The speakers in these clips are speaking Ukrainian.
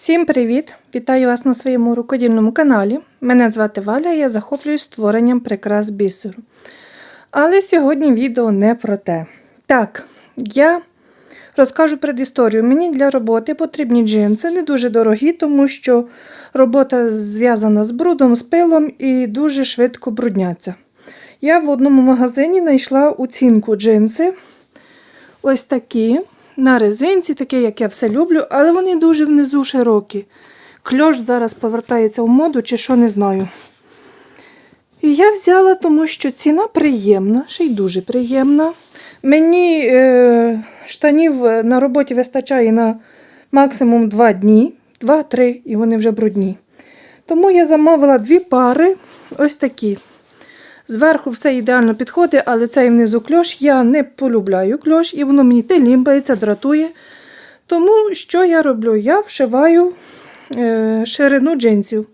Всім привіт! Вітаю вас на своєму рукодільному каналі. Мене звати Валя, я захоплююсь створенням прикрас бісеру. Але сьогодні відео не про те. Так, я розкажу предісторію. Мені для роботи потрібні джинси, не дуже дорогі, тому що робота зв'язана з брудом, з пилом і дуже швидко брудняться. Я в одному магазині знайшла оцінку джинси. Ось такі на резинці, таке, як я все люблю, але вони дуже внизу широкі. Кльош зараз повертається в моду, чи що не знаю. І я взяла, тому що ціна приємна, ще й дуже приємна. Мені е, штанів на роботі вистачає на максимум 2 дні, 2-3, і вони вже брудні. Тому я замовила дві пари, ось такі. Зверху все ідеально підходить, але цей внизу кльош я не полюбляю кльош, і воно мені лімбається, дратує. Тому що я роблю? Я вшиваю е, ширину джинсів.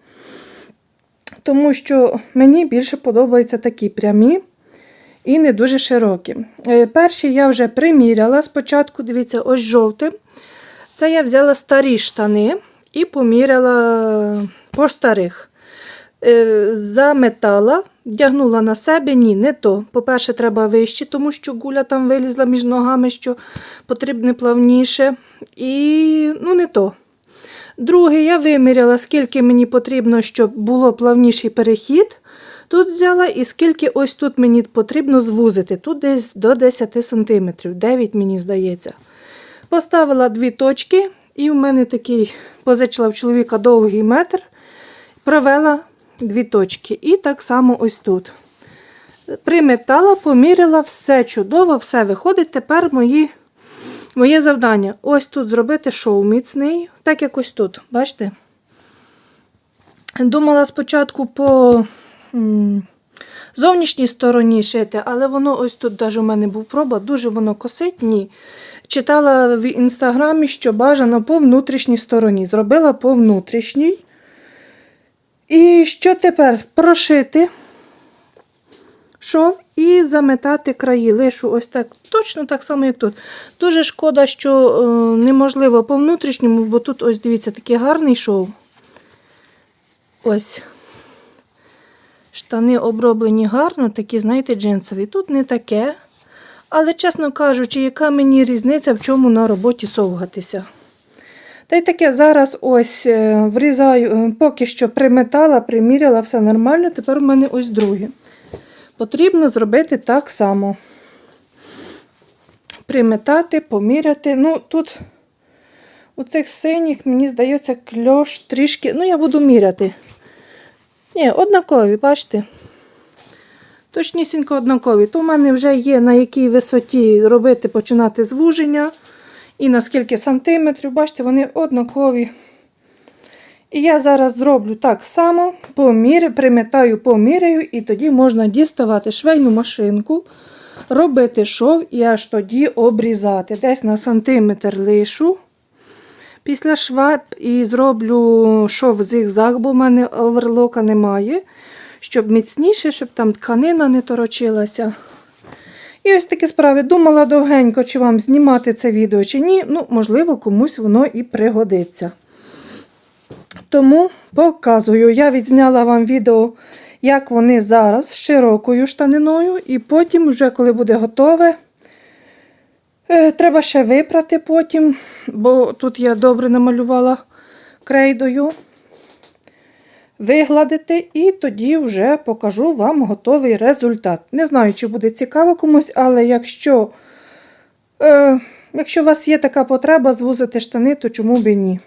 Тому що мені більше подобаються такі прямі і не дуже широкі. Е, перші я вже приміряла спочатку, дивіться, ось жовтим. Це я взяла старі штани і поміряла по старих. Е, заметала, вдягнула на себе, ні, не то. По-перше, треба вище, тому що гуля там вилізла між ногами, що потрібно плавніше. І ну, не то. Друге, я виміряла, скільки мені потрібно, щоб було плавніший перехід. Тут взяла і скільки ось тут мені потрібно звузити. Тут десь до 10 см, 9 мені здається. Поставила дві точки, і в мене такий позичила в чоловіка довгий метр. Провела дві точки. І так само ось тут. Приметала, поміряла, все чудово, все виходить. Тепер мої, моє завдання. Ось тут зробити шоу міцний, так як ось тут. Бачите? Думала спочатку по зовнішній стороні шити, але воно ось тут навіть у мене був проба, дуже воно косить. Ні. Читала в інстаграмі, що бажано по внутрішній стороні. Зробила по внутрішній. І що тепер? Прошити шов і заметати краї. Лишу ось так, точно так само, як тут. Дуже шкода, що е, неможливо по внутрішньому, бо тут, ось дивіться, такий гарний шов. Ось. Штани оброблені гарно, такі, знаєте, джинсові. Тут не таке. Але, чесно кажучи, яка мені різниця, в чому на роботі совгатися. Та й таке зараз ось е, врізаю, е, поки що приметала, приміряла, все нормально. Тепер у мене ось друге. Потрібно зробити так само. Приметати, поміряти. Ну, тут у цих синіх, мені здається, кльош трішки. Ну, я буду міряти. Ні, однакові, бачите? Точнісінько однакові. То в мене вже є на якій висоті робити, починати звуження. І на скільки сантиметрів, бачите, вони однакові. І я зараз зроблю так само, помірю, приметаю, поміряю, і тоді можна діставати швейну машинку, робити шов і аж тоді обрізати. Десь на сантиметр лишу. Після шва і зроблю шов зигзаг, бо в мене оверлока немає. Щоб міцніше, щоб там тканина не торочилася. І ось такі справи. Думала довгенько, чи вам знімати це відео, чи ні. Ну, можливо, комусь воно і пригодиться. Тому показую. Я відзняла вам відео, як вони зараз з широкою штаниною, і потім, вже коли буде готове, е, треба ще випрати потім, бо тут я добре намалювала крейдою. Вигладити, і тоді вже покажу вам готовий результат. Не знаю, чи буде цікаво комусь, але якщо е, якщо у вас є така потреба звузити штани, то чому б і ні.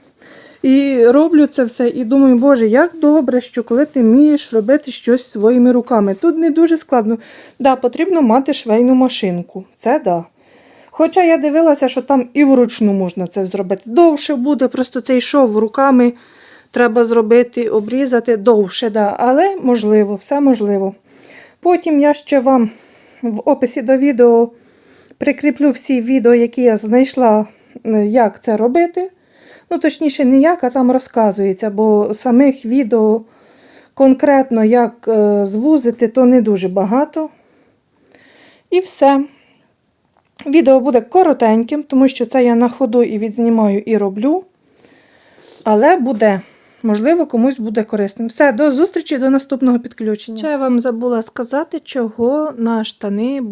І роблю це все і думаю, Боже, як добре, що коли ти вмієш робити щось своїми руками. Тут не дуже складно. Да, потрібно мати швейну машинку. Це да. Хоча я дивилася, що там і вручну можна це зробити. Довше буде, просто цей шов руками треба зробити, обрізати довше, да, але можливо, все можливо. Потім я ще вам в описі до відео прикріплю всі відео, які я знайшла, е, як це робити. Ну, точніше, не як, а там розказується, бо самих відео конкретно як е, звузити, то не дуже багато. І все. Відео буде коротеньким, тому що це я на ходу і відзнімаю, і роблю. Але буде. Можливо, комусь буде корисним. Все, до зустрічі, до наступного підключення. Ще вам забула сказати, чого на штани,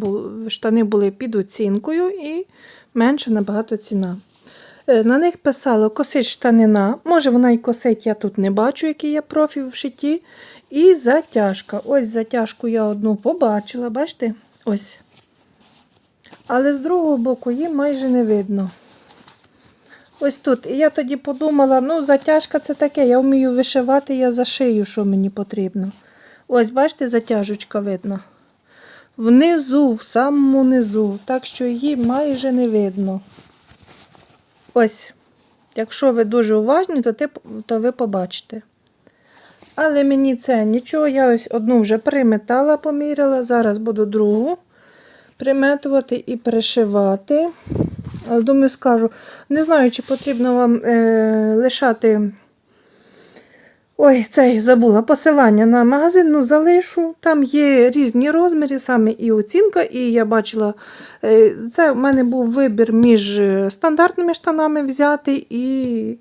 штани були під оцінкою і менше набагато ціна. Е, На них писало косить штанина. Може, вона і косить, я тут не бачу, який є профіль в шитті. І затяжка. Ось затяжку я одну побачила, бачите? Ось. Але з другого боку її майже не видно. Ось тут. І я тоді подумала, ну, затяжка це таке, я вмію вишивати, я зашию, що мені потрібно. Ось, бачите, затяжечка видно. Внизу, в самому низу, так що її майже не видно. Ось. Якщо ви дуже уважні, то, ти, то ви побачите. Але мені це нічого, я ось одну вже приметала, поміряла. Зараз буду другу приметувати і пришивати. Але думаю, скажу, не знаю, чи потрібно вам е, лишати. Ой, цей забула посилання на магазин, ну залишу. Там є різні розміри, саме і оцінка, і я бачила, е, це в мене був вибір між е, стандартними штанами взяти і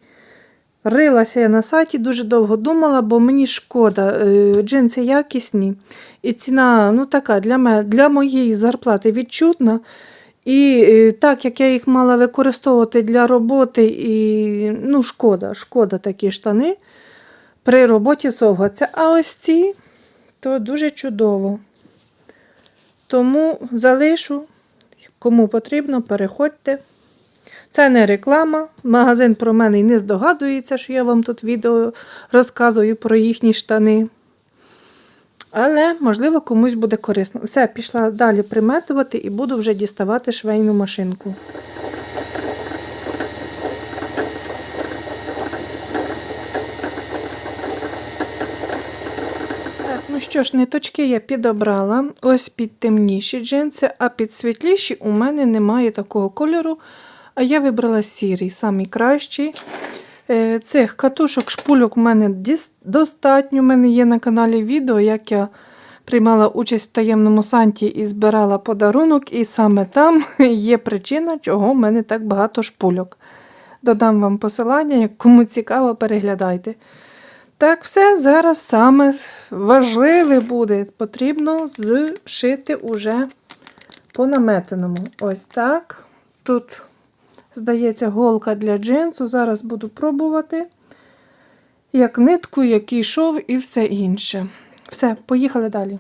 рилася я на сайті, дуже довго думала, бо мені шкода, е, джинси якісні. І ціна ну така для, мене, для моєї зарплати відчутна. І е, так як я їх мала використовувати для роботи, і ну, шкода, шкода такі штани при роботі совгаться. А ось ці то дуже чудово. Тому залишу, кому потрібно, переходьте. Це не реклама. Магазин про мене і не здогадується, що я вам тут відео розказую про їхні штани. Але, можливо, комусь буде корисно. Все, пішла далі приметувати і буду вже діставати швейну машинку. Ну що ж, ниточки я підобрала. Ось під темніші джинси, а під світліші у мене немає такого кольору. А я вибрала сірий, самий кращий. Е, Цих катушок, шпульок у мене достатньо. У мене є на каналі відео, як я приймала участь в таємному санті і збирала подарунок, і саме там є причина, чого в мене так багато шпульок. Додам вам посилання, як кому цікаво, переглядайте. Так, все зараз саме важливе буде. Потрібно зшити уже по наметеному. Ось так. Тут, здається, голка для джинсу. Зараз буду пробувати. Як нитку, який шов і все інше. Все, поїхали далі.